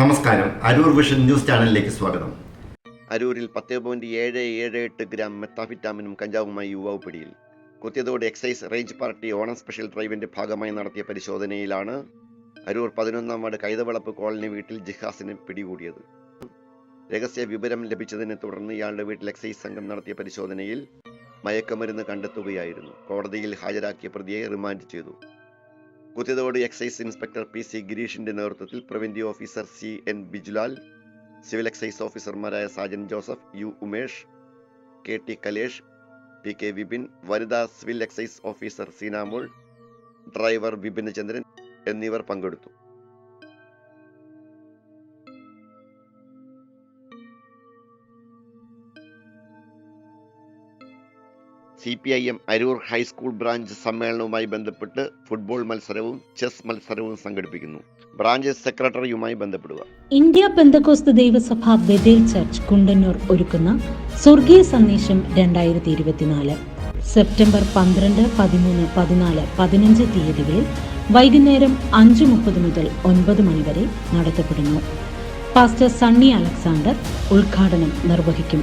നമസ്കാരം. Aroor vision news ചാനലിലേക്ക് സ്വാഗതം. അരൂരിൽ പത്ത് പോയിന്റ് ഏഴ് ഏഴ് എട്ട് ഗ്രാം മെത്താഫിറ്റാമിനും കഞ്ചാവുമായി യുവാവ് പിടിയിൽ. Kuthiyathode excise range party Onam special ഡ്രൈവിന്റെ ഭാഗമായി നടത്തിയ പരിശോധനയിലാണ് അരൂർ പതിനൊന്നാം വാർഡ് കൈതവളപ്പ് കോളനി വീട്ടിൽ ജിഹാസിനെ പിടികൂടിയത്. രഹസ്യ വിവരം ലഭിച്ചതിനെ തുടർന്ന് ഇയാളുടെ വീട്ടിൽ എക്സൈസ് സംഘം നടത്തിയ പരിശോധനയിൽ മയക്കമരുന്ന് കണ്ടെത്തുകയായിരുന്നു. കോടതിയിൽ ഹാജരാക്കിയ പ്രതിയെ റിമാൻഡ് ചെയ്തു. Kuthiyathode excise inspector P C ഗിരീഷിന്റെ നേതൃത്വത്തിൽ preventive officer C N Bijulal civil excise ഓഫീസർമാരായ Sajan Joseph U Umesh K T Kalesh P K Vipin വനിതാ civil excise officer Seenamol driver Vipin Chandran എന്നിവർ പങ്കെടുത്തു. C P I M Aroor high school branch സമ്മേളനവുമായി ബന്ധപ്പെട്ട് football മത്സരവും chess മത്സരവും സംഘടിപ്പിക്കുന്നു. Branch സെക്രട്ടറിയുമായി ബന്ധപ്പെടുക. ഇന്ത്യ പെന്തക്കോസ്ത് ദൈവസഭ ബദേൽ ചർച്ച് കുണ്ടന്നൂർ ഒരുക്കുന്ന സ്വർഗീയ സന്ദേശം രണ്ടായിരത്തി ഇരുപത്തിനാല് സെപ്റ്റംബർ പന്ത്രണ്ട് പതിമൂന്ന് പതിനാല് പതിനഞ്ച് തീയതികളിൽ വൈകുന്നേരം അഞ്ച് മുപ്പത് മുതൽ ഒൻപത് മണിവരെ നടത്തപ്പെടുന്നു. പാസ്റ്റർ സണ്ണി അലക്സാണ്ടർ ഉദ്ഘാടനം നിർവഹിക്കും.